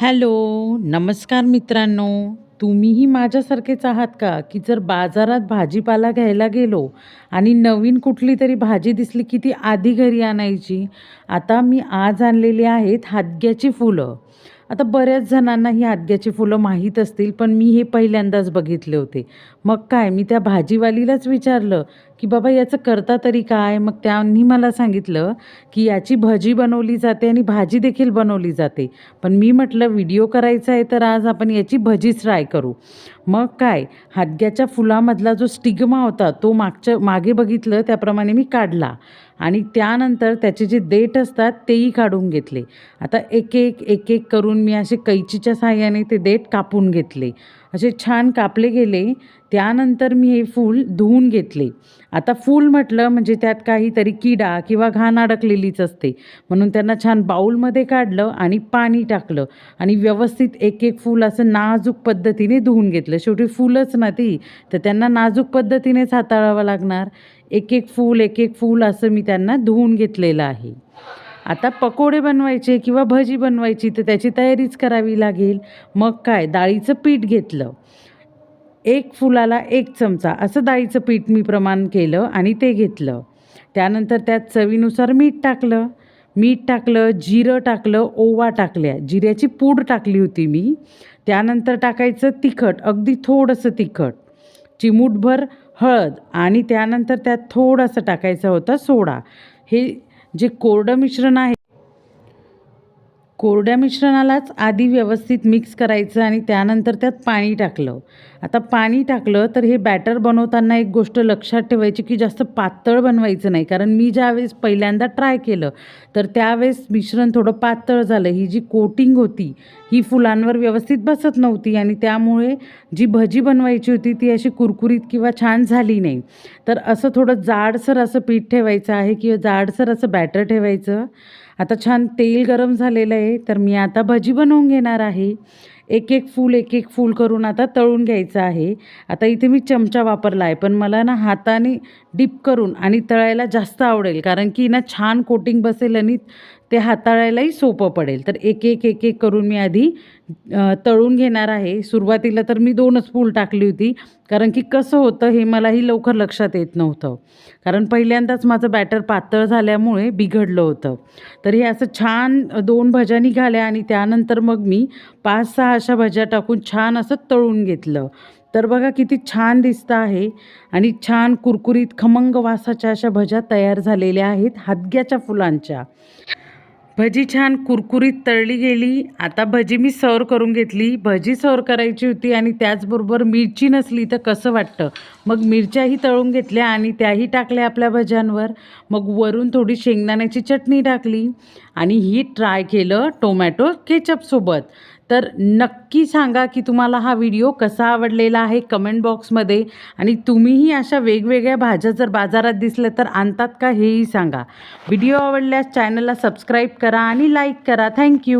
Hello नमस्कार मित्रांनो. तुम्हीही माझ्यासारखेच आहात का? की जर बाजारात भाजीपाला घ्यायला गेलो आणि नवीन कुठली तरी भाजी दिसली की ती आधी घरी आणायची आता मी आज आणलेली आहेत हादग्याची फुलं. आता बऱ्याच जणांना ही हादग्याची फुलं माहीत असतील पण मी हे पहिल्यांदाच बघितले होते. मग काय मी त्या भाजीवालीलाच विचारलं की बाबा याचं करता तरी काय? मग त्यांनी मला सांगितलं की याची भजी बनवली जाते आणि भाजी देखील बनवली जाते. पण मी म्हटलं व्हिडिओ करायचा आहे तर आज आपण याची भजीच ट्राय करू. मग काय? हादग्याच्या फुलामधला जो स्टिग्मा होता तो मागच्या मागे बघितलं त्याप्रमाणे मी काढला. आणि त्यानंतर त्याचे जे देठ असतात तेही काढून घेतले. आता एक एक एक एक करून मी असे कैचीच्या साहाय्याने ते देठ कापून घेतले. असे छान कापले गेले. त्यानंतर मी हे फूल धुवून घेतले. आता फूल म्हटलं म्हणजे त्यात काहीतरी किडा किंवा घाण अडकलेलीच असते. म्हणून त्यांना छान बाऊलमध्ये काढलं आणि पाणी टाकलं. आणि व्यवस्थित एक एक फूल असं नाजूक पद्धतीने धुवून घेतलं. शेवटी फूलच ना ती. तर त्यांना नाजूक पद्धतीनेच हाताळावं लागणार. एक एक फूल एक एक फूल असं मी त्यांना धुवून घेतलेलं आहे. आता पकोडे बनवायचे किंवा भजी बनवायची तर त्याची तयारीच करावी लागेल. मग काय? डाळीचं पीठ घेतलं. एक फुलाला एक चमचा असं डाळीचं पीठ मी प्रमाण केलं आणि ते घेतलं. त्यानंतर त्यात चवीनुसार मीठ टाकलं. मीठ टाकलं जिरं टाकलं ओवा टाकल्या. जिऱ्याची पूड टाकली होती मी. त्यानंतर टाकायचं तिखट अगदी थोडंसं तिखट. चिमूटभर हळद आणि त्यानंतर त्यात थोडंसं टाकायचं होतं सोडा. हे जे कोरडं मिश्रण आहे कोरड्या मिश्रणालाच आधी व्यवस्थित मिक्स करायचं आणि त्यानंतर त्यात पाणी टाकलं. आता पाणी टाकलं तर हे बॅटर बनवताना एक गोष्ट लक्षात ठेवायची की जास्त पातळ बनवायचं नाही. कारण मी ज्यावेळेस पहिल्यांदा ट्राय केलं तर त्यावेळेस मिश्रण थोडं पातळ झालं. ही जी कोटिंग होती ही फुलांवर व्यवस्थित बसत नव्हती आणि त्यामुळे जी भजी बनवायची होती ती अशी कुरकुरीत किंवा छान झाली नाही. तर असं थोडं जाडसर असं पीठ ठेवायचं आहे किंवा जाडसर असं बॅटर ठेवायचं. आता छान तेल गरम झालेलं आहे. तर मी आता भजी बनवून घेणार आहे. एक एक फूल एक एक फूल करून आता तळून घ्यायचं आहे. आता इथे मी चमचा वापरला आहे पण मला ना हाताने डिप करून आणि तळायला जास्त आवडेल कारण की ना छान कोटिंग बसेल आणि ते हाताळायलाही सोपं पडेल. तर एक एक एक एक करून मी आधी तळून घेणार आहे. सुरुवातीला तर मी दोनच फूल टाकली होती. कारण की कसं होतं हे मलाही लवकर लक्षात येत नव्हतं. कारण पहिल्यांदाच माझं बॅटर पातळ झाल्यामुळे बिघडलं होतं. तर हे असं छान दोन भज्या निघाल्या आणि त्यानंतर मग मी पाच सहा अशा भज्या टाकून छान असं तळून घेतलं. तर बघा किती छान दिसतं आहे. आणि छान कुरकुरीत खमंग वासाच्या अशा भज्या तयार झालेल्या आहेत. हादग्याच्या फुलांच्या. भजी छान कुरकुरीत तळली गेली. आता भजी मी सर्व करून घेतली. भजी सर्व करायची होती आणि त्याचबरोबर मिरची नसली तर कसं वाटतं? मग मिरच्याही तळून घेतल्या आणि त्याही टाकल्या आपल्या भज्यांवर. मग वरून थोडी शेंगदाण्याची चटणी टाकली आणि ही ट्राय केलं टोमॅटो केचपसोबत तर नक्की सांगा की तुम्हाला हा व्हिडिओ कसा आवडलेला आहे कमेंट बॉक्समध्ये. आणि तुम्हीही अशा वेगवेगळ्या भाज्या जर बाजारात दिसल्या तर आणतात का हेही सांगा. व्हिडिओ आवडल्यास चॅनलला सबस्क्राईब करा आणि लाईक करा. थँक्यू.